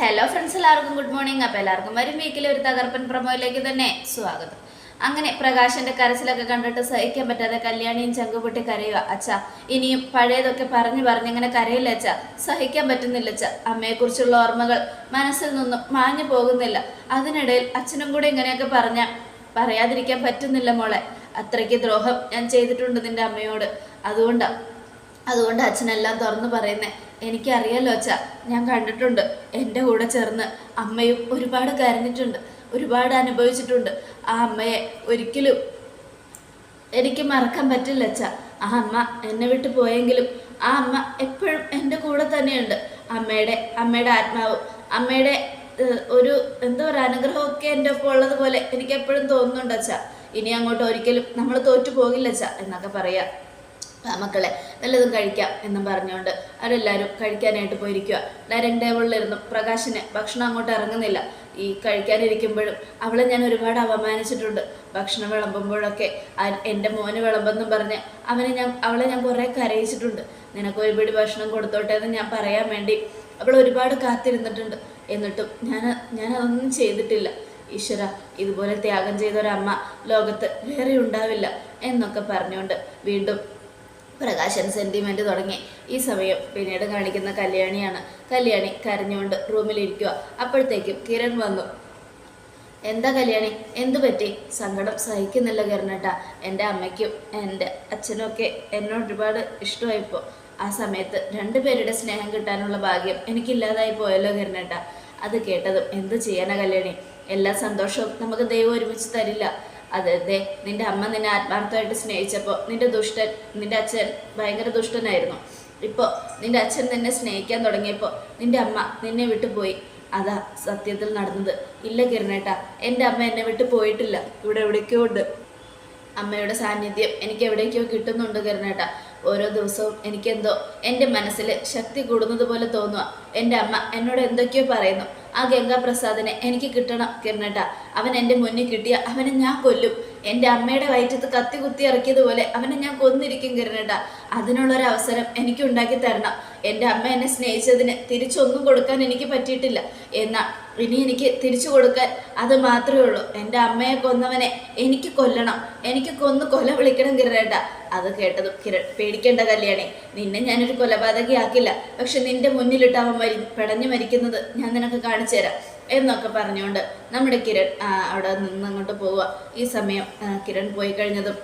Hello friends എല്ലാവർക്കും good morning അപ്പോൾ എല്ലാവർക്കും വരും വീക്കിൽ ഒരു തകർപ്പൻ പ്രമോയിലേക്ക് തന്നെ സ്വാഗതം. അങ്ങനെ പ്രകാശന്റെ കരച്ചിലൊക്കെ കണ്ടിട്ട് സഹിക്കാൻ പറ്റാതെ കല്യാണിയും ചങ്കുപൊട്ടി കരയുക അച്ഛാ ഇനിയും പഴയതൊക്കെ പറഞ്ഞു പറഞ്ഞ് ഇങ്ങനെ കരയില്ല അച്ഛാ? സഹിക്കാൻ പറ്റുന്നില്ല അച്ഛാ. അമ്മയെക്കുറിച്ചുള്ള ഓർമ്മകൾ മനസ്സിൽ നിന്നും മാഞ്ഞു പോകുന്നില്ല. അതിനിടയിൽ അച്ഛനും കൂടെ ഇങ്ങനെയൊക്കെ പറഞ്ഞ പറയാതിരിക്കാൻ പറ്റുന്നില്ല മോളെ. അത്രയ്ക്ക് ദ്രോഹം ഞാൻ ചെയ്തിട്ടുണ്ട് നിന്റെ അമ്മയോട്. അതുകൊണ്ട് അതുകൊണ്ട് അച്ഛനെല്ലാം തുറന്നു പറയുന്നേ. എനിക്കറിയാലോ അച്ഛ ഞാൻ കണ്ടിട്ടുണ്ട്. എന്റെ കൂടെ ചേർന്ന് അമ്മയും ഒരുപാട് കരഞ്ഞിട്ടുണ്ട് ഒരുപാട് അനുഭവിച്ചിട്ടുണ്ട്. ആ അമ്മയെ ഒരിക്കലും എനിക്ക് മറക്കാൻ പറ്റില്ല അച്ഛ. ആ അമ്മ എന്നെ വിട്ടു പോയെങ്കിലും ആ അമ്മ എപ്പോഴും എന്റെ കൂടെ തന്നെയുണ്ട്. അമ്മയുടെ അമ്മയുടെ ആത്മാവ് അമ്മയുടെ ഒരു എന്തോ ഒരു അനുഗ്രഹമൊക്കെ എന്റെ ഒപ്പം ഉള്ളതുപോലെ എനിക്ക് എപ്പോഴും തോന്നുന്നുണ്ട് അച്ഛ. ഇനി അങ്ങോട്ട് ഒരിക്കലും നമ്മൾ തോറ്റു പോകില്ല അച്ഛ എന്നൊക്കെ പറയാം. മക്കളെ നല്ലതും കഴിക്കാം എന്നും പറഞ്ഞുകൊണ്ട് അവരെല്ലാവരും കഴിക്കാനായിട്ട് പോയിരിക്കുക ഡൈനിങ് ടേബിളിലിരുന്നു പ്രകാശിന് ഭക്ഷണം അങ്ങോട്ട് ഇറങ്ങുന്നില്ല. ഈ കഴിക്കാനിരിക്കുമ്പോഴും അവളെ ഞാൻ ഒരുപാട് അപമാനിച്ചിട്ടുണ്ട്. ഭക്ഷണം വിളമ്പുമ്പോഴൊക്കെ എന്റെ മോന് വിളമ്പെന്നും പറഞ്ഞ് അവനെ ഞാൻ അവളെ ഞാൻ കുറേ കരയിച്ചിട്ടുണ്ട്. നിനക്ക് ഒരു പിടി ഭക്ഷണം കൊടുത്തോട്ടെ എന്ന് ഞാൻ പറയാൻ വേണ്ടി അവൾ ഒരുപാട് കാത്തിരുന്നിട്ടുണ്ട്. എന്നിട്ടും ഞാൻ ഞാൻ അതൊന്നും ചെയ്തിട്ടില്ല. ഈശ്വര ഇതുപോലെ ത്യാഗം ചെയ്ത ഒരമ്മ ലോകത്ത് വേറെ ഉണ്ടാവില്ല എന്നൊക്കെ പറഞ്ഞുകൊണ്ട് വീണ്ടും പ്രകാശൻ സെന്റിമെന്റ് തുടങ്ങി. ഈ സമയം പിന്നീട് കാണിക്കുന്ന കല്യാണിയാണ്. കല്യാണി കരഞ്ഞുകൊണ്ട് റൂമിൽ റൂമിലിരിക്കുക അപ്പോഴത്തേക്കും കിരൺ വന്നു. എന്താ കല്യാണി? എന്തു പറ്റി? സങ്കടം സഹിക്കുന്നില്ല കിരണേട്ട. എന്റെ അമ്മയ്ക്കും എന്റെ അച്ഛനും ഒക്കെ എന്നോട് ഒരുപാട് ഇഷ്ടമായിപ്പോൾ ആ സമയത്ത് രണ്ടുപേരുടെ സ്നേഹം കിട്ടാനുള്ള ഭാഗ്യം എനിക്കില്ലാതായി പോയല്ലോ കിരണേട്ട. അത് കേട്ടതും എന്ത് ചെയ്യാനാ കല്യാണി? എല്ലാ സന്തോഷവും നമുക്ക് ദൈവം ഒരുമിച്ച് തരില്ല. അതെ നിന്റെ അമ്മ നിന്നെ ആത്മാർത്ഥമായിട്ട് സ്നേഹിച്ചപ്പോൾ നിന്റെ ദുഷ്ടൻ നിന്റെ അച്ഛൻ ഭയങ്കര ദുഷ്ടനായിരുന്നു. ഇപ്പോൾ നിന്റെ അച്ഛൻ നിന്നെ സ്നേഹിക്കാൻ തുടങ്ങിയപ്പോൾ നിന്റെ അമ്മ നിന്നെ വിട്ടുപോയി അതാ സത്യത്തിൽ നടന്നത്. ഇല്ല കിരണേട്ട എന്റെ അമ്മ എന്നെ വിട്ട് പോയിട്ടില്ല. ഇവിടെ എവിടേക്കോ ഉണ്ട്. അമ്മയുടെ സാന്നിധ്യം എനിക്ക് എവിടേക്കോ കിട്ടുന്നുണ്ട് കിരണേട്ട. ഓരോ ദിവസവും എനിക്കെന്തോ എന്റെ മനസ്സിൽ ശക്തി കൂടുന്നത് പോലെ തോന്നുക എന്റെ അമ്മ എന്നോട് എന്തൊക്കെയോ പറയുന്നു. ആ ഗംഗാപ്രസാദിനെ എനിക്ക് കിട്ടണം കിരണേട്ട. അവൻ എന്റെ മുന്നിൽ കിട്ടിയ അവനെ ഞാൻ കൊല്ലും. എന്റെ അമ്മയുടെ വയറ്റത്ത് കത്തി കുത്തി ഇറക്കിയതുപോലെ അവനെ ഞാൻ കൊന്നിരിക്കും കിരണേട്ട. അതിനുള്ളൊരു അവസരം എനിക്ക് ഉണ്ടാക്കി തരണം. എന്റെ അമ്മ എന്നെ സ്നേഹിച്ചതിന് തിരിച്ചൊന്നും കൊടുക്കാൻ എനിക്ക് പറ്റിയിട്ടില്ല. എന്നാൽ ഇനി എനിക്ക് തിരിച്ചു കൊടുക്കാൻ അത് മാത്രമേ ഉള്ളൂ. എന്റെ അമ്മയെ കൊന്നവനെ എനിക്ക് കൊല്ലണം. എനിക്ക് കൊന്ന് കൊല വിളിക്കണം കിരണേട്ട അത് കേട്ടതും കിരൺ പേടിക്കേണ്ട കല്യാണി. നിന്നെ ഞാനൊരു കൊലപാതകയാക്കില്ല. പക്ഷെ നിന്റെ മുന്നിലിട്ട് അവൻ മരി പെടഞ്ഞു മരിക്കുന്നത് ഞാൻ നിനക്ക് കാണിച്ചു തരാം എന്നൊക്കെ പറഞ്ഞുകൊണ്ട് നമ്മുടെ കിരൺ അവിടെ നിന്ന് അങ്ങോട്ട് പോവുക. ഈ സമയം കിരൺ പോയി കഴിഞ്ഞതും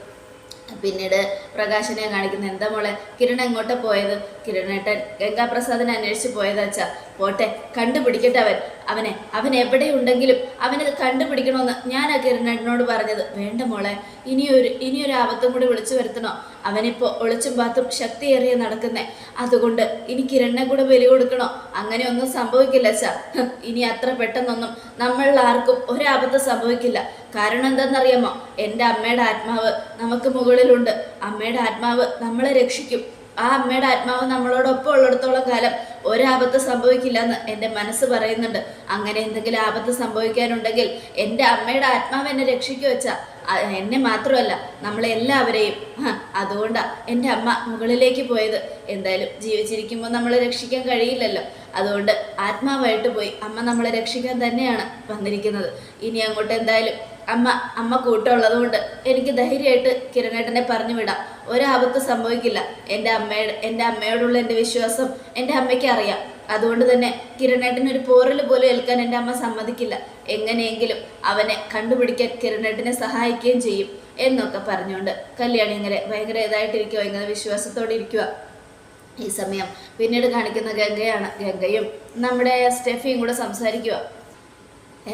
പിന്നീട് പ്രകാശനെ കാണിക്കുന്ന എന്താ മോളെ കിരൺ എങ്ങോട്ടാ പോയത്? കിരണേട്ടൻ ഗംഗാപ്രസാദിനെ അന്വേഷിച്ച് പോയതാച്ചാ പോട്ടെ കണ്ടുപിടിക്കട്ടെ അവൻ. അവനെ അവൻ എവിടെയുണ്ടെങ്കിലും അവനെ കണ്ടുപിടിക്കണമെന്ന് ആ കിരണേട്ടനോട് പറഞ്ഞത്. വേണ്ട മോളെ ഇനിയൊരു ഇനിയൊരു ആപത്തും കൂടി വിളിച്ചു വരുത്തണോ? അവനിപ്പോൾ ഒളിച്ചും പാത്തും ശക്തിയേറിയ നടക്കുന്നേ. അതുകൊണ്ട് ഇനി കിരണിനെ കൂടെ ബലി കൊടുക്കണോ? അങ്ങനെയൊന്നും സംഭവിക്കില്ല സാർ ഇനി അത്ര പെട്ടെന്നൊന്നും നമ്മളിൽ ആർക്കും ഒരാപത്ത് സംഭവിക്കില്ല. കാരണം എന്താണെന്നറിയാമോ? എന്റെ അമ്മയുടെ ആത്മാവ് നമുക്ക് മുകളിലുണ്ട്. അമ്മയുടെ ആത്മാവ് നമ്മളെ രക്ഷിക്കും. ആ അമ്മയുടെ ആത്മാവ് നമ്മളോടൊപ്പം ഉള്ളിടത്തോളം കാലം ഒരാപത്ത് സംഭവിക്കില്ല എന്ന് എന്റെ മനസ്സ് പറയുന്നുണ്ട്. അങ്ങനെ എന്തെങ്കിലും ആപത്ത് സംഭവിക്കാനുണ്ടെങ്കിൽ എന്റെ അമ്മയുടെ ആത്മാവ് എന്നെ രക്ഷിക്കുക വെച്ചാ അ- എന്നെ മാത്രമല്ല നമ്മളെല്ലാവരെയും അതുകൊണ്ടാ എന്റെ അമ്മ മുകളിലേക്ക് പോയത്. എന്തായാലും ജീവിച്ചിരിക്കുമ്പോൾ നമ്മളെ രക്ഷിക്കാൻ കഴിയില്ലല്ലോ. അതുകൊണ്ട് ആത്മാവായിട്ട് പോയി അമ്മ നമ്മളെ രക്ഷിക്കാൻ തന്നെയാണ് വന്നിരിക്കുന്നത്. ഇനി അങ്ങോട്ട് എന്തായാലും അമ്മ അമ്മ കൂട്ടമുള്ളത് കൊണ്ട് എനിക്ക് ധൈര്യമായിട്ട് കിരണേട്ടനെ പറഞ്ഞു വിടാം. ഒരാപത്ത് സംഭവിക്കില്ല. എന്റെ അമ്മയുടെ എന്റെ അമ്മയോടുള്ള എന്റെ വിശ്വാസം എന്റെ അമ്മയ്ക്ക് അറിയാം. അതുകൊണ്ട് തന്നെ കിരണേട്ടന് ഒരു പോറൽ പോലും ഏൽക്കാൻ എന്റെ അമ്മ സമ്മതിക്കില്ല. എങ്ങനെയെങ്കിലും അവനെ കണ്ടുപിടിക്കാൻ കിരണേട്ടനെ സഹായിക്കുകയും ചെയ്യും എന്നൊക്കെ പറഞ്ഞുകൊണ്ട് കല്യാണി ഇങ്ങനെ ഭയങ്കര ഇതായിട്ടിരിക്കുക ഇങ്ങനെ വിശ്വാസത്തോടെ ഇരിക്കുക ഈ സമയം പിന്നീട് കാണിക്കുന്ന ഗംഗയാണ്. ഗംഗയും നമ്മുടെ സ്റ്റെഫിയും കൂടെ സംസാരിക്കുക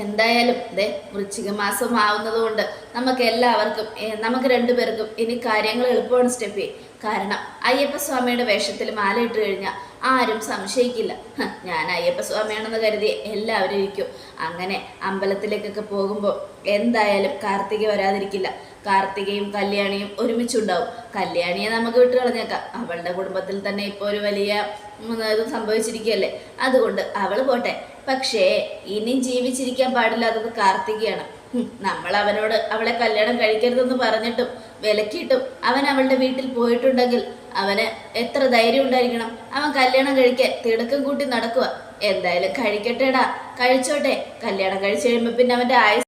എന്തായാലും ദേ വൃശ്ചിക മാസം ആവുന്നതുകൊണ്ട് നമുക്ക് എല്ലാവർക്കും നമുക്ക് രണ്ടുപേർക്കും ഇനി കാര്യങ്ങൾ എളുപ്പമാണ് സ്റ്റെപ്പി കാരണം അയ്യപ്പസ്വാമിയുടെ വേഷത്തിൽ മാല ഇട്ട് കഴിഞ്ഞാൽ ആരും സംശയിക്കില്ല. ഞാൻ അയ്യപ്പസ്വാമിയാണെന്ന് കരുതി എല്ലാവരും ഇരിക്കും. അങ്ങനെ അമ്പലത്തിലേക്കൊക്കെ പോകുമ്പോൾ എന്തായാലും കാർത്തിക വരാതിരിക്കില്ല. കാർത്തികയും കല്യാണിയും ഒരുമിച്ചുണ്ടാവും. കല്യാണിയെ നമുക്ക് വിട്ട് കളഞ്ഞേക്കാം. അവളുടെ കുടുംബത്തിൽ തന്നെ ഇപ്പോൾ ഒരു വലിയ ഇത് സംഭവിച്ചിരിക്കുകയല്ലേ? അതുകൊണ്ട് അവൾ പോട്ടെ. പക്ഷേ ഇനി ജീവിച്ചിരിക്കാൻ പാടില്ലാത്തത് കാർത്തികയാണ്. നമ്മൾ അവനോട് അവളെ കല്യാണം കഴിക്കരുതെന്ന് പറഞ്ഞിട്ടും വിലക്കിയിട്ടും അവൻ അവളുടെ വീട്ടിൽ പോയിട്ടുണ്ടെങ്കിൽ അവന് എത്ര ധൈര്യം ഉണ്ടായിരിക്കണം? അവൻ കല്യാണം കഴിക്കാൻ തിടുക്കം കൂട്ടി നടക്കുക. എന്തായാലും കഴിക്കട്ടെടാ. കഴിച്ചോട്ടെ. കല്യാണം കഴിച്ചു കഴിയുമ്പോ പിന്നെ അവന്റെ ആയുസ്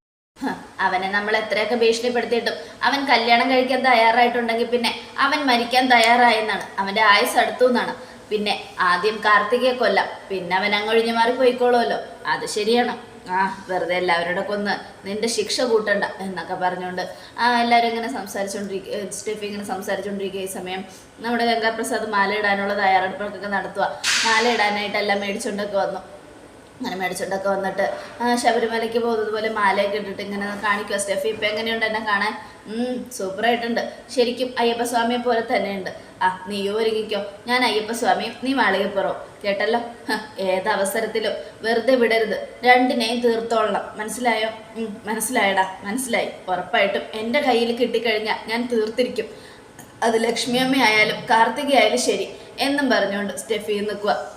അവനെ നമ്മൾ എത്രയൊക്കെ ഭീഷണിപ്പെടുത്തിയിട്ടും അവൻ കല്യാണം കഴിക്കാൻ തയ്യാറായിട്ടുണ്ടെങ്കിൽ പിന്നെ അവൻ മരിക്കാൻ തയ്യാറായെന്നാണ് അവന്റെ ആയുസ് അടുത്തു എന്നാണ്. പിന്നെ ആദ്യം കാർത്തികയെ കൊല്ലാം. പിന്നെ അവൻ അങ്ങൊഴിഞ്ഞു മാറി പോയിക്കോളുമല്ലോ. അത് ശരിയാണ്. ആ വെറുതെ എല്ലാവരോടൊക്കെ കൊന്ന് നിന്റെ ശിക്ഷ കൂട്ടണ്ട എന്നൊക്കെ പറഞ്ഞുകൊണ്ട് ആ എല്ലാവരും ഇങ്ങനെ സംസാരിച്ചുകൊണ്ടിരിക്കുക സ്റ്റെഫി ഇങ്ങനെ സംസാരിച്ചുകൊണ്ടിരിക്കുക ഈ സമയം. നമ്മുടെ ഗംഗാപ്രസാദ് മാല ഇടാനുള്ള തയ്യാറെടുപ്പുകളൊക്കെ നടത്തുക മാല ഇടാനായിട്ടെല്ലാം മേടിച്ചുകൊണ്ടൊക്കെ വന്നു. അങ്ങനെ മേടിച്ചോണ്ടൊക്കെ വന്നിട്ട് ശബരിമലയ്ക്ക് പോകുന്നത് പോലെ മാലയൊക്കെ ഇട്ടിട്ട് ഇങ്ങനെ കാണിക്കുക സ്റ്റെഫി ഇപ്പം എങ്ങനെയുണ്ട് എന്നെ കാണാൻ? സൂപ്പറായിട്ടുണ്ട്. ശരിക്കും അയ്യപ്പസ്വാമിയെ പോലെ തന്നെയുണ്ട്. ആ നീയോ ഒരുങ്ങിക്കോ. ഞാൻ അയ്യപ്പസ്വാമിയും നീ മാളികപ്പുറവും. കേട്ടല്ലോ? ഏത് ഏതവസരത്തിലും വെറുതെ വിടരുത്. രണ്ടിനെയും തീർത്തോളണം. മനസ്സിലായോ? മനസ്സിലായടാ. മനസ്സിലായി. ഉറപ്പായിട്ടും എന്റെ കയ്യിൽ കിട്ടിക്കഴിഞ്ഞാൽ ഞാൻ തീർത്തിരിക്കും. അത് ലക്ഷ്മിയമ്മയായാലും കാർത്തികയായാലും ശരി. എന്നും പറഞ്ഞുകൊണ്ട് സ്റ്റെഫി നിൽക്കുക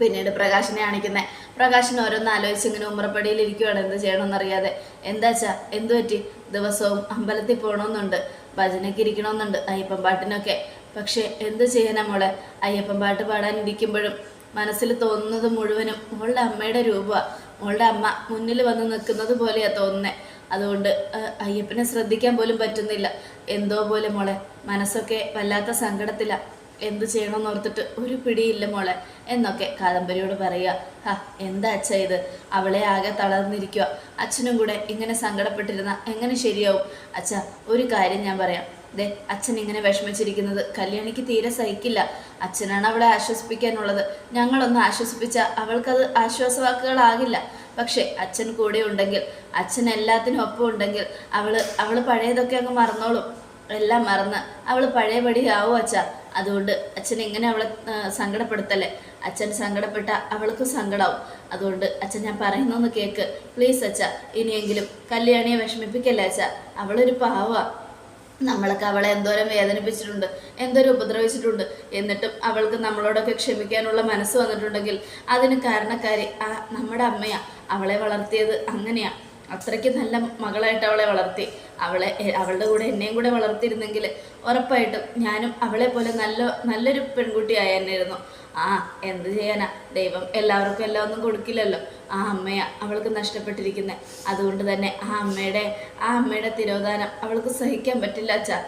പിന്നീട് പ്രകാശിനെ കാണിക്കുന്നത് പ്രകാശൻ ഓരോന്ന് ആലോചിച്ച് ഇങ്ങനെ ഉമ്മറപ്പടിയിൽ ഇരിക്കുവാണ്. എന്ത് ചെയ്യണമെന്നറിയാതെ. എന്താച്ചാ എന്തു പറ്റി? ദിവസവും അമ്പലത്തിൽ പോകണമെന്നുണ്ട് ഭജനയ്ക്ക് ഇരിക്കണമെന്നുണ്ട് അയ്യപ്പൻ പാട്ടിനൊക്കെ. പക്ഷേ എന്ത് ചെയ്യാനാ മോളെ? അയ്യപ്പൻ പാട്ട് പാടാനിരിക്കുമ്പോഴും മനസ്സിൽ തോന്നുന്നത് മുഴുവനും മോളുടെ അമ്മയുടെ രൂപമാണ് മോളുടെ അമ്മ മുന്നിൽ വന്ന് നിൽക്കുന്നത് പോലെയാ തോന്നുന്നത് അതുകൊണ്ട് അയ്യപ്പനെ ശ്രദ്ധിക്കാൻ പോലും പറ്റുന്നില്ല. എന്തോ പോലെ മോളെ. മനസ്സൊക്കെ വല്ലാത്ത സങ്കടത്തിലാണ് എന്ത് ചെയ്യണമെന്ന് ഓർത്തിട്ട് ഒരു പിടിയില്ല മോളെ. എന്നൊക്കെ കാദംബരിയോട് പറയുക. ഹാ എന്താ അച്ഛ ഇത്? അവളെ ആകെ തളർന്നിരിക്കുക. അച്ഛനും കൂടെ ഇങ്ങനെ സങ്കടപ്പെട്ടിരുന്ന എങ്ങനെ ശരിയാവും? അച്ഛ ഒരു കാര്യം ഞാൻ പറയാം. ദേ അച്ഛൻ ഇങ്ങനെ വിഷമിച്ചിരിക്കുന്നത് കല്യാണിക്ക് തീരെ സഹിക്കില്ല. അച്ഛനാണ് അവളെ ആശ്വസിപ്പിക്കാനുള്ളത്. ഞങ്ങളൊന്ന് ആശ്വസിപ്പിച്ച അവൾക്കത് ആശ്വാസവാക്കുകളാകില്ല. പക്ഷേ അച്ഛൻ കൂടെ ഉണ്ടെങ്കിൽ അച്ഛൻ എല്ലാത്തിനും ഒപ്പം ഉണ്ടെങ്കിൽ അവൾ അവൾ പഴയതൊക്കെ അങ്ങ് മറന്നോളും. എല്ലാം മറന്ന് അവൾ പഴയപടി ആവും അച്ഛ. അതുകൊണ്ട് അച്ഛൻ എങ്ങനെ അവളെ സങ്കടപ്പെടുത്തല്ലേ? അച്ഛൻ സങ്കടപ്പെട്ട അവൾക്ക് സങ്കടാവും. അതുകൊണ്ട് അച്ഛൻ ഞാൻ പറയുന്നൊന്ന് കേക്ക്. പ്ലീസ് അച്ഛ ഇനിയെങ്കിലും കല്യാണിയെ വിഷമിപ്പിക്കല്ലേ അച്ഛ? അവളൊരു പാവ. നമ്മളൊക്കെ അവളെ എന്തോരം വേദനിപ്പിച്ചിട്ടുണ്ട് എന്തോരം ഉപദ്രവിച്ചിട്ടുണ്ട്. എന്നിട്ടും അവൾക്ക് നമ്മളോടൊക്കെ ക്ഷമിക്കാനുള്ള മനസ്സ് വന്നിട്ടുണ്ടെങ്കിൽ അതിന് കാരണക്കാരി ആ നമ്മുടെ അമ്മയാ. അവളെ വളർത്തിയത് അങ്ങനെയാ. അത്രയ്ക്ക് നല്ല മകളായിട്ട് അവളെ വളർത്തി. അവളെ അവളുടെ കൂടെ എന്നെയും കൂടെ വളർത്തിയിരുന്നെങ്കിൽ ഉറപ്പായിട്ടും ഞാനും അവളെ പോലെ നല്ല നല്ലൊരു പെൺകുട്ടിയായിരുന്നു ആ എന്ത് ചെയ്യാനാ? ദൈവം എല്ലാവർക്കും എല്ലാം ഒന്നും കൊടുക്കില്ലല്ലോ. ആ അമ്മയാ അവൾക്ക് നഷ്ടപ്പെട്ടിരിക്കുന്നത് അതുകൊണ്ട് തന്നെ ആ അമ്മയുടെ ആ അമ്മയുടെ തിരോധാനം അവൾക്ക് സഹിക്കാൻ പറ്റില്ല അച്ഛാ.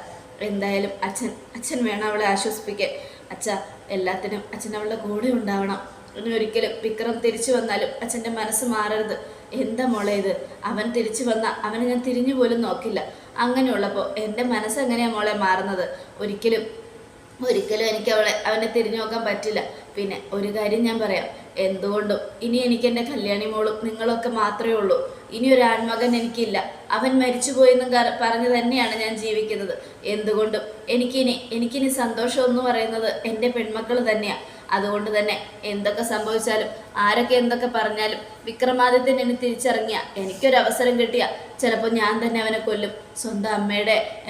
എന്തായാലും അച്ഛൻ അച്ഛൻ വേണം അവളെ ആശ്വസിപ്പിക്കാൻ. അച്ഛ എല്ലാത്തിനും അച്ഛൻ അവളുടെ കൂടെ ഉണ്ടാവണം. ഇനി ഒരിക്കലും വിക്രം തിരിച്ചു വന്നാലും അച്ഛന്റെ മനസ്സ് മാറരുത്. എന്താ മോളെ ഇത്? അവൻ തിരിച്ചു വന്ന അവനെ ഞാൻ തിരിഞ്ഞു പോലും നോക്കില്ല. അങ്ങനെയുള്ളപ്പോൾ എന്റെ മനസ്സ് എങ്ങനെയാ മോളെ മാറുന്നത്? ഒരിക്കലും ഒരിക്കലും എനിക്ക് അവളെ അവനെ തിരിഞ്ഞു നോക്കാൻ പറ്റില്ല. പിന്നെ ഒരു കാര്യം ഞാൻ പറയാം. എന്തുകൊണ്ടും ഇനി എനിക്ക് എന്റെ കല്യാണി മോളും നിങ്ങളൊക്കെ മാത്രമേ ഉള്ളൂ. ഇനി ഒരു ആൺമകൻ എനിക്കില്ല. അവൻ മരിച്ചു പോയെന്നും പറഞ്ഞു തന്നെയാണ് ഞാൻ ജീവിക്കുന്നത്. എന്തുകൊണ്ടും എനിക്കിനി എനിക്കിനി സന്തോഷം എന്ന് പറയുന്നത് എന്റെ പെൺമക്കൾ തന്നെയാണ് അതുകൊണ്ട് തന്നെ എന്തൊക്കെ സംഭവിച്ചാലും ആരൊക്കെ എന്തൊക്കെ പറഞ്ഞാലും വിക്രമാദിത്യൻ എന്നെ തിരിച്ചറിഞ്ഞ എനിക്കൊരു അവസരം കിട്ടിയ ചിലപ്പോൾ ഞാൻ തന്നെ അവനെ കൊല്ലും. സ്വന്തം അമ്മയുടെ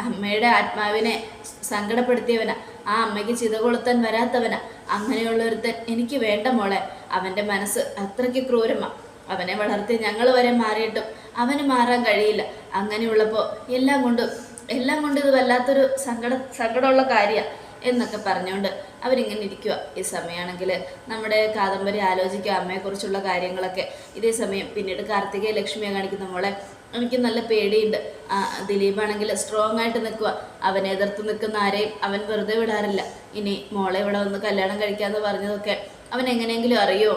അമ്മയുടെ ആത്മാവിനെ സങ്കടപ്പെടുത്തിയവനാ. ആ അമ്മയ്ക്ക് ചിത കൊളുത്താൻ വരാത്തവനാ. അങ്ങനെയുള്ള ഒരുത്തൻ എനിക്ക് വേണ്ട മോളെ. അവന്റെ മനസ്സ് അത്രയ്ക്ക് ക്രൂരമാ. അവനെ വളർത്തി ഞങ്ങൾ വരെ മാറിയിട്ടും അവന് മാറാൻ കഴിയില്ല. അങ്ങനെയുള്ളപ്പോൾ എല്ലാം കൊണ്ടും എല്ലാം കൊണ്ടും ഇത് വല്ലാത്തൊരു സങ്കട സങ്കടമുള്ള കാര്യമാണ് എന്നൊക്കെ പറഞ്ഞുകൊണ്ട് അവരിങ്ങനെ ഇരിക്കുക ഈ സമയമാണെങ്കിൽ നമ്മുടെ കാദംബരി ആലോചിക്കുക അമ്മയെക്കുറിച്ചുള്ള കാര്യങ്ങളൊക്കെ. ഇതേ സമയം പിന്നീട് കാർത്തികയെ ലക്ഷ്മിയെ കാണിക്കുന്ന മോളെ എനിക്ക് നല്ല പേടിയുണ്ട്. ദിലീപാണെങ്കിൽ സ്ട്രോങ് ആയിട്ട് നിൽക്കുക അവനെ എതിർത്ത് നിൽക്കുന്ന ആരെയും അവൻ വെറുതെ വിടാറില്ല. ഇനി മോളെ ഇവിടെ വന്ന് കല്യാണം കഴിക്കാമെന്ന് പറഞ്ഞതൊക്കെ അവൻ എങ്ങനെയെങ്കിലും അറിയോ?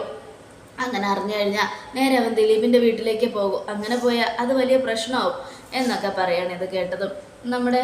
അങ്ങനെ അറിഞ്ഞു കഴിഞ്ഞാൽ നേരെ അവൻ ദിലീപിന്റെ വീട്ടിലേക്ക് പോകും. അങ്ങനെ പോയാൽ അത് വലിയ പ്രശ്നമാവും എന്നൊക്കെ പറയാണ് ഇത് കേട്ടതും. നമ്മുടെ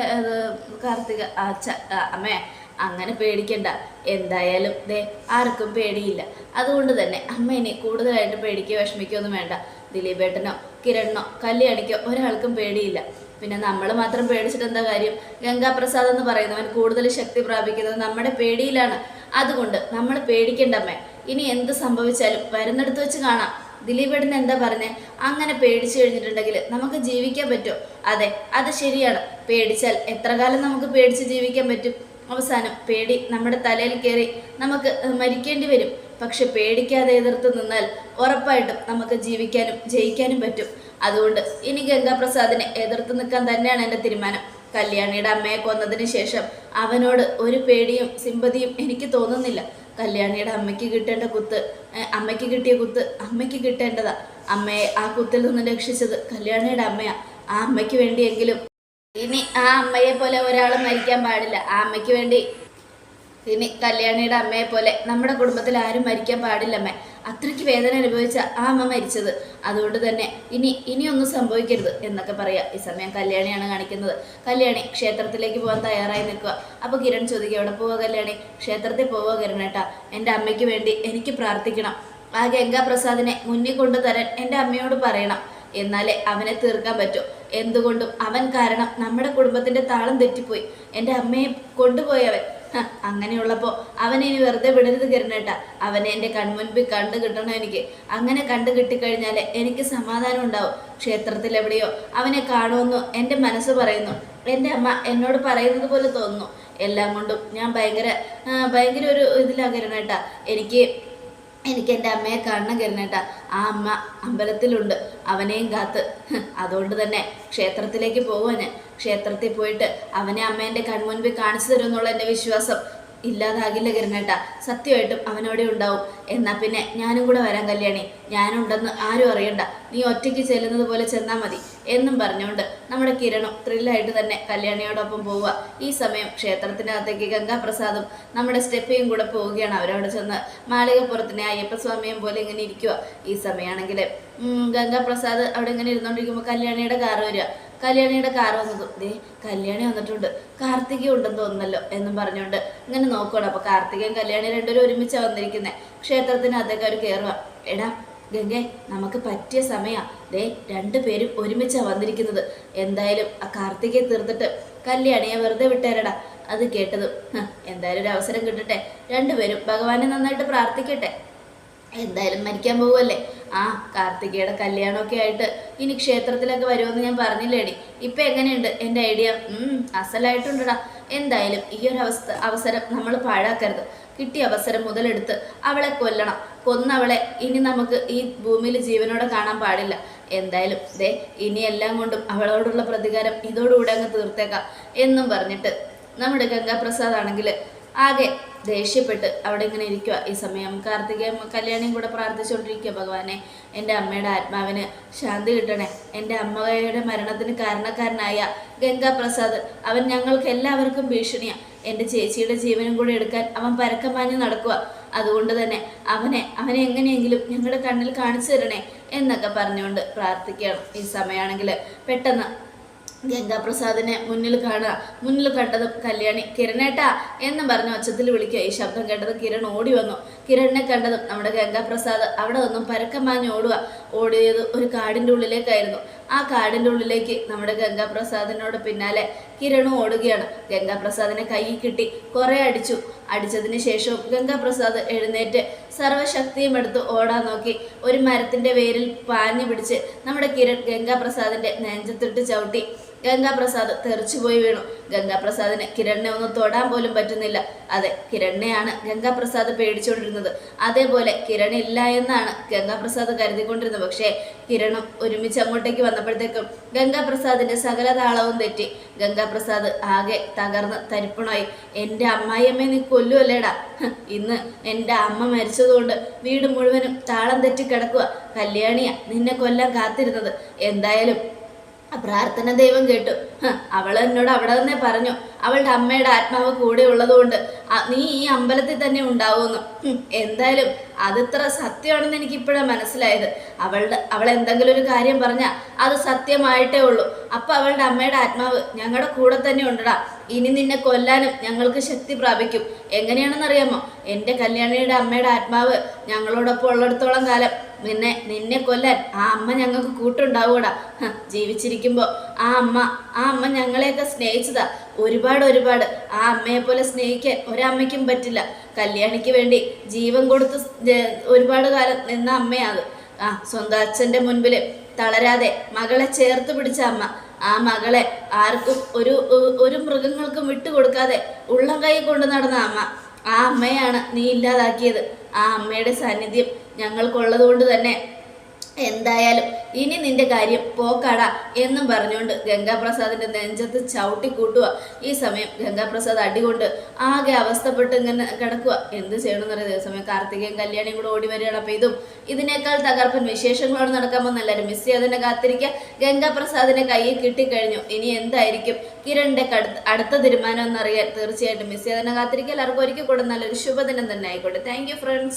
കാർത്തിക അച്ഛ അമ്മേ അങ്ങനെ പേടിക്കണ്ട. എന്തായാലും ദേ ആർക്കും പേടിയില്ല. അതുകൊണ്ട് തന്നെ അമ്മ ഇനി കൂടുതലായിട്ട് പേടിക്കുകയോ വിഷമിക്കുകയോ ഒന്നും വേണ്ട. ദിലീപേട്ടനോ കിരണിനോ കല്യാണിക്കോ ഒരാൾക്കും പേടിയില്ല. പിന്നെ നമ്മൾ മാത്രം പേടിച്ചിട്ട് എന്താ കാര്യം? ഗംഗാപ്രസാദ് എന്ന് പറയുന്നവൻ കൂടുതൽ ശക്തി പ്രാപിക്കുന്നത് നമ്മുടെ പേടിയിലാണ്. അതുകൊണ്ട് നമ്മൾ പേടിക്കണ്ടമ്മേ ഇനി എന്ത് സംഭവിച്ചാലും വരുന്നിടത്ത് വെച്ച് കാണാം. ദിലീപേട്ടൻ എന്താ പറഞ്ഞേ? അങ്ങനെ പേടിച്ചു കഴിഞ്ഞിട്ടുണ്ടെങ്കിൽ നമുക്ക് ജീവിക്കാൻ പറ്റുമോ? അതെ അത് ശരിയാണ്. പേടിച്ചാൽ എത്ര കാലം നമുക്ക് പേടിച്ച് ജീവിക്കാൻ പറ്റും? അവസാനം പേടി നമ്മുടെ തലയിൽ കയറി നമുക്ക് മരിക്കേണ്ടി വരും. പക്ഷെ പേടിക്കാതെ എതിർത്ത് നിന്നാൽ ഉറപ്പായിട്ടും നമുക്ക് ജീവിക്കാനും ജയിക്കാനും പറ്റും. അതുകൊണ്ട് ഇനി ഗംഗാപ്രസാദിനെ എതിർത്ത് നിൽക്കാൻ തന്നെയാണ് എന്റെ തീരുമാനം. കല്യാണിയുടെ അമ്മയെ കൊന്നതിന് ശേഷം അവനോട് ഒരു പേടിയും സിമ്പതിയും എനിക്ക് തോന്നുന്നില്ല. കല്യാണിയുടെ അമ്മയ്ക്ക് കിട്ടേണ്ട കുത്ത് അമ്മയ്ക്ക് കിട്ടിയ കുത്ത് അമ്മയ്ക്ക് കിട്ടേണ്ടതാ. അമ്മയെ ആ കുത്തിൽ നിന്ന് രക്ഷിച്ചത് കല്യാണിയുടെ അമ്മയാ. ആ അമ്മയ്ക്ക് വേണ്ടിയെങ്കിലും ഇനി ആ അമ്മയെ പോലെ ഒരാൾ മരിക്കാൻ പാടില്ല. ആ അമ്മയ്ക്ക് വേണ്ടി ഇനി കല്യാണിയുടെ അമ്മയെ പോലെ നമ്മുടെ കുടുംബത്തിൽ ആരും മരിക്കാൻ പാടില്ല അമ്മ. അത്രയ്ക്ക് വേദന അനുഭവിച്ച ആ അമ്മ മരിച്ചത്. അതുകൊണ്ട് തന്നെ ഇനി ഇനിയൊന്നും സംഭവിക്കരുത് എന്നൊക്കെ പറയാ. ഈ സമയം കല്യാണിയാണ് കാണിക്കുന്നത്. കല്യാണി ക്ഷേത്രത്തിലേക്ക് പോകാൻ തയ്യാറായി നിൽക്കുക. അപ്പോൾ കിരൺ ചോദിക്കുക എവിടെ പോവുക കല്യാണി? ക്ഷേത്രത്തിൽ പോവുക കിരണേട്ടാ. എന്റെ അമ്മയ്ക്ക് വേണ്ടി എനിക്ക് പ്രാർത്ഥിക്കണം. ആ ഗംഗാപ്രസാദിനെ മുന്നിൽ കൊണ്ടുതരാൻ എന്റെ അമ്മയോട് പറയണം. എന്നാലേ അവനെ തീർക്കാൻ പറ്റൂ. എന്തുകൊണ്ടും അവൻ കാരണം നമ്മുടെ കുടുംബത്തിന്റെ താളം തെറ്റിപ്പോയി. എന്റെ അമ്മയെ കൊണ്ടുപോയവൻ. അങ്ങനെയുള്ളപ്പോ അവനെ ഇനി വെറുതെ വിടരുത് കിരണേട്ട. അവനെ എന്റെ കൺമുൻപിൽ കണ്ടു കിട്ടണം എനിക്ക്. അങ്ങനെ കണ്ടു കിട്ടിക്കഴിഞ്ഞാൽ എനിക്ക് സമാധാനം ഉണ്ടാവും. ക്ഷേത്രത്തിൽ എവിടെയോ അവനെ കാണുമെന്ന് എന്റെ മനസ്സ് പറയുന്നു. എന്റെ അമ്മ എന്നോട് പറയുന്നത് പോലെ തോന്നുന്നു. എല്ലാം കൊണ്ടും ഞാൻ ഭയങ്കര ഭയങ്കര ഒരു ഇതിലാ കിരണേട്ട. എനിക്ക് എനിക്ക് എന്റെ അമ്മയെ കാണണം കരുന്നേട്ട. ആ അമ്മ അമ്പലത്തിലുണ്ട്. അവനെയും കാത്ത്. അതുകൊണ്ട് തന്നെ ക്ഷേത്രത്തിലേക്ക് പോവാന് ക്ഷേത്രത്തിൽ പോയിട്ട് അവനെ അമ്മേന്റെ കൺമുൻപിൽ കാണിച്ചു തരുമെന്നുള്ള എന്റെ വിശ്വാസം. ഇല്ലാതാകില്ല കിരണേട്ട. സത്യമായിട്ടും അവനവിടെ ഉണ്ടാവും. എന്നാ പിന്നെ ഞാനും കൂടെ വരാൻ കല്യാണി. ഞാനുണ്ടെന്ന് ആരും അറിയണ്ട. നീ ഒറ്റയ്ക്ക് ചെല്ലുന്നത് പോലെ ചെന്നാൽ മതി. എന്നും പറഞ്ഞുകൊണ്ട് നമ്മുടെ കിരണും ത്രില്ലായിട്ട് തന്നെ കല്യാണിയോടൊപ്പം പോവുക. ഈ സമയം ക്ഷേത്രത്തിനകത്തേക്ക് ഗംഗാപ്രസാദും നമ്മുടെ സ്റ്റെപ്പയും കൂടെ പോവുകയാണ്. അവരവിടെ ചെന്ന് മാളികപ്പുറത്തിനെ അയ്യപ്പസ്വാമിയും പോലെ ഇങ്ങനെ ഇരിക്കുക. ഈ സമയമാണെങ്കിൽ ഗംഗാപ്രസാദ് അവിടെ ഇങ്ങനെ ഇരുന്നുകൊണ്ടിരിക്കുമ്പോൾ കല്യാണിയുടെ കാറ് വരിക. കല്യാണിയുടെ കാർ വന്നതും. ദേ കല്യാണി വന്നിട്ടുണ്ട്. കാർത്തിക ഉണ്ടെന്ന് തോന്നുന്നല്ലോ എന്നും പറഞ്ഞുകൊണ്ട് ഇങ്ങനെ നോക്കണം അപ്പൊ കാർത്തികയും കല്യാണി രണ്ടുപേരും ഒരുമിച്ചാണ് വന്നിരിക്കുന്നത് അതൊക്കെ അവർ കയറുക എടാ ഗംഗെ നമുക്ക് പറ്റിയ സമയാ. ദേ രണ്ടുപേരും ഒരുമിച്ചാണ് വന്നിരിക്കുന്നത്. എന്തായാലും ആ കാർത്തികയെ തീർത്തിട്ട് കല്യാണിയെ വെറുതെ വിട്ടേരടാ. അത് കേട്ടതും എന്തായാലും ഒരു അവസരം കിട്ടട്ടെ. രണ്ടുപേരും ഭഗവാനെ നന്നായിട്ട് പ്രാർത്ഥിക്കട്ടെ. എന്തായാലും മരിക്കാൻ പോവല്ലേ ആ കാർത്തികയുടെ കല്യാണമൊക്കെ ആയിട്ട് ഇനി ക്ഷേത്രത്തിലൊക്കെ വരുമെന്ന് ഞാൻ പറഞ്ഞില്ലേടി. ഇപ്പൊ എങ്ങനെയുണ്ട്? എന്റെ ഐഡിയ? അസലായിട്ടുണ്ടടാ. എന്തായാലും ഈ ഒരു അവസ്ഥ അവസരം നമ്മൾ പാഴാക്കരുത്. കിട്ടിയ അവസരം മുതലെടുത്ത് അവളെ കൊല്ലണം. കൊന്നവളെ ഇനി നമുക്ക് ഈ ഭൂമിയിൽ ജീവനോടെ കാണാൻ പാടില്ല. എന്തായാലും ദേ ഇനി എല്ലാം കൊണ്ടും അവളോടുള്ള പ്രതികാരം ഇതോടുകൂടെ അങ്ങ് തീർത്തേക്കാം എന്നും പറഞ്ഞിട്ട് നമ്മുടെ ഗംഗാപ്രസാദ് ആണെങ്കിൽ ആകെ ദേഷ്യപ്പെട്ട് അവിടെ ഇങ്ങനെ ഇരിക്കുക ഈ സമയം കാർത്തികയും കല്യാണിയും കൂടെ പ്രാർത്ഥിച്ചുകൊണ്ടിരിക്കുക ഭഗവാനെ. എന്റെ അമ്മയുടെ ആത്മാവിന് ശാന്തി കിട്ടണേ. എന്റെ അമ്മയുടെ മരണത്തിന് കാരണക്കാരനായ ഗംഗാപ്രസാദ്. അവൻ ഞങ്ങൾക്ക് എല്ലാവർക്കും ഭീഷണിയാണ് എന്റെ ചേച്ചിയുടെ ജീവനും കൂടെ എടുക്കാൻ അവൻ പരക്കം പാഞ്ഞ് നടക്കുക അതുകൊണ്ട് തന്നെ അവനെ അവനെ എങ്ങനെയെങ്കിലും ഞങ്ങളുടെ കണ്ണിൽ കാണിച്ചു തരണേ എന്നൊക്കെ പറഞ്ഞുകൊണ്ട് പ്രാർത്ഥിക്കുകയാണ്. ഈ സമയമാണെങ്കിൽ പെട്ടെന്ന് ഗംഗാപ്രസാദിനെ മുന്നിൽ കാണുക. മുന്നിൽ കണ്ടത് കല്യാണി കിരണേട്ടാ എന്ന് പറഞ്ഞ ഒച്ചത്തിൽ വിളിക്കുക. ഈ ശബ്ദം കേട്ടത് കിരൺ ഓടി വന്നു. കിരണിനെ കണ്ടതും നമ്മുടെ ഗംഗാപ്രസാദ് അവിടെ നിന്നും പരക്കം പാഞ്ഞ് ഓടുക. ഓടിയത് ഒരു കാടിന്റെ ഉള്ളിലേക്കായിരുന്നു. ആ കാടിന്റെ ഉള്ളിലേക്ക് നമ്മുടെ ഗംഗാപ്രസാദിനോട് പിന്നാലെ കിരണും ഓടുകയാണ്. ഗംഗാപ്രസാദിനെ കയ്യിൽ കിട്ടി കുറേ അടിച്ചു. അടിച്ചതിന് ശേഷവും ഗംഗാപ്രസാദ് എഴുന്നേറ്റ് സർവശക്തിയും എടുത്ത് ഓടാൻ നോക്കി. ഒരു മരത്തിന്റെ വേരിൽ പാഞ്ഞു പിടിച്ച് നമ്മുടെ കിരൺ ഗംഗാപ്രസാദിന്റെ നെഞ്ചത്തിട്ട് ചവിട്ടി. ഗംഗാപ്രസാദ് തെറിച്ചുപോയി വീണു. ഗംഗാപ്രസാദിന് കിരണിനെ ഒന്ന് തൊടാൻ പോലും പറ്റുന്നില്ല. അതെ കിരണിനെയാണ് ഗംഗാപ്രസാദ് പേടിച്ചുകൊണ്ടിരുന്നത്. അതേപോലെ കിരൺ ഇല്ല എന്നാണ് ഗംഗാപ്രസാദ് കരുതിക്കൊണ്ടിരുന്നത്. പക്ഷേ കിരണും ഒരുമിച്ച് അങ്ങോട്ടേക്ക് വന്നപ്പോഴത്തേക്കും ഗംഗാപ്രസാദിന്റെ സകല താളവും തെറ്റി. ഗംഗാപ്രസാദ് ആകെ തകർന്ന് തരിപ്പണമായി എന്റെ അമ്മായിയമ്മ നീ കൊല്ലുമല്ലേടാ ഇന്ന് എന്റെ അമ്മ മരിച്ചതുകൊണ്ട് വീട് മുഴുവനും താളം തെറ്റി കിടക്കുക കല്യാണിയാ നിന്നെ കൊല്ലാൻ കാത്തിരുന്നത്. എന്തായാലും പ്രാർത്ഥന ദൈവം കേട്ടു. അവൾ എന്നോട് അവിടെ തന്നെ പറഞ്ഞു. അവളുടെ അമ്മയുടെ ആത്മാവ് കൂടെ ഉള്ളതുകൊണ്ട് നീ ഈ അമ്പലത്തിൽ തന്നെ ഉണ്ടാവുമെന്ന്. എന്തായാലും അതിത്ര സത്യമാണെന്ന് എനിക്ക് ഇപ്പോഴാണ് മനസ്സിലായത്. അവളുടെ അവൾ എന്തെങ്കിലും ഒരു കാര്യം പറഞ്ഞാൽ അത് സത്യമായിട്ടേ ഉള്ളൂ. അപ്പൊ അവളുടെ അമ്മയുടെ ആത്മാവ് ഞങ്ങളുടെ കൂടെ തന്നെ ഉണ്ടടാ. ഇനി നിന്നെ കൊല്ലാനും ഞങ്ങൾക്ക് ശക്തി പ്രാപിക്കും. എങ്ങനെയാണെന്നറിയാമോ? എന്റെ കല്യാണിയുടെ അമ്മയുടെ ആത്മാവ് ഞങ്ങളോടൊപ്പം ഉള്ളിടത്തോളം കാലം നിന്നെ നിന്നെ കൊല്ലാൻ ആ അമ്മ ഞങ്ങൾക്ക് കൂട്ടുണ്ടാവൂടാ ജീവിച്ചിരിക്കുമ്പോൾ ജീവിച്ചിരിക്കുമ്പോ ആ അമ്മ ആ അമ്മ ഞങ്ങളെയൊക്കെ സ്നേഹിച്ചതാ. ഒരുപാട് ഒരുപാട്. ആ അമ്മയെ പോലെ സ്നേഹിക്കാൻ ഒരമ്മയ്ക്കും പറ്റില്ല. കല്യാണിക്ക് വേണ്ടി ജീവൻ കൊടുത്ത് ഒരുപാട് കാലം നിന്ന അമ്മയാത്. ആ സ്വന്തം അച്ഛന്റെ മുൻപിൽ തളരാതെ മകളെ ചേർത്ത് പിടിച്ച അമ്മ. ആ മകളെ ആർക്കും ഒരു ഒരു മൃഗങ്ങൾക്കും വിട്ടുകൊടുക്കാതെ ഉള്ളം കൈ കൊണ്ട് നടന്ന അമ്മ. ആ അമ്മയാണ് നീ ഇല്ലാതാക്കിയത്. ആ അമ്മയുടെ സാന്നിധ്യം ഞങ്ങൾക്കുള്ളത് കൊണ്ട് തന്നെ എന്തായാലും ഇനി നിന്റെ കാര്യം പോക്കാട എന്നും പറഞ്ഞുകൊണ്ട് ഗംഗാപ്രസാദിന്റെ നെഞ്ചത്ത് ചവിട്ടി കൂട്ടുക ഈ സമയം ഗംഗാപ്രസാദ് അടികൊണ്ട് ആകെ അവസ്ഥപ്പെട്ട് ഇങ്ങനെ കിടക്കുക. എന്ത് ചെയ്യണമെന്ന് അറിയാം സമയം കാർത്തികയും കല്യാണിയും കൂടെ ഓടി വരികയാണ്. അപ്പൊ ഇതും ഇതിനേക്കാൾ തകർപ്പൻ വിശേഷങ്ങളോട് നടക്കാമെന്ന് എല്ലാവരും മിസ് ചെയ്യാതെ കാത്തിരിക്കുക. ഗംഗാപ്രസാദിന്റെ കയ്യിൽ കിട്ടിക്കഴിഞ്ഞു. ഇനി എന്തായിരിക്കും കിരണിന്റെ അടുത്ത തീരുമാനം എന്നറിയാൻ തീർച്ചയായിട്ടും മിസ് ചെയ്യാതെ കാത്തിരിക്കുക. എല്ലാവർക്കും ഒരിക്കൽ കൂടെ നല്ലൊരു ശുഭദിനം തന്നെ ആയിക്കോട്ടെ. Thank friends